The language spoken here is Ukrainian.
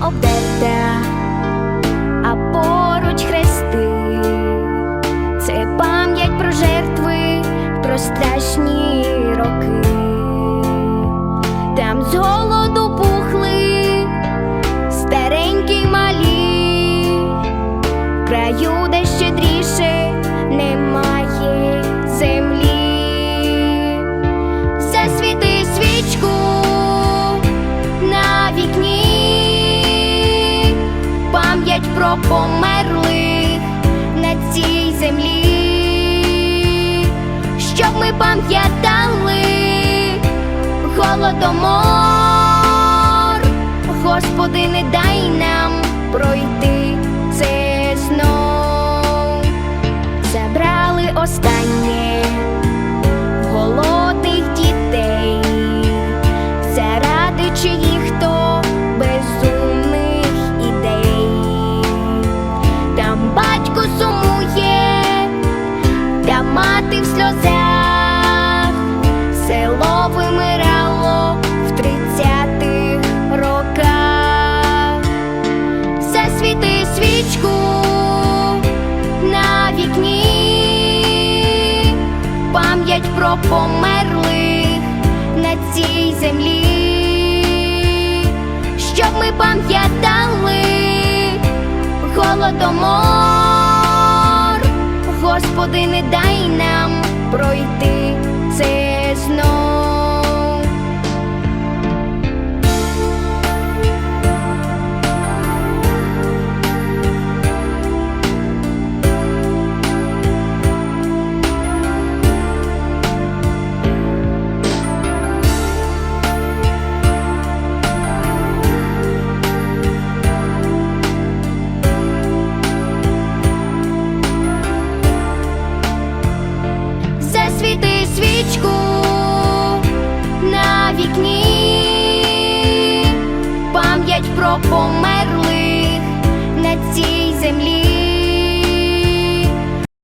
oberte про померлих на цій землі, щоб ми пам'ятали голодомор, Господи, не дай нам пройти свічку на вікні, пам'ять про померлих на цій землі, щоб ми пам'ятали голодомор, Господи, не дай нам пройти вікні, пам'ять про землі,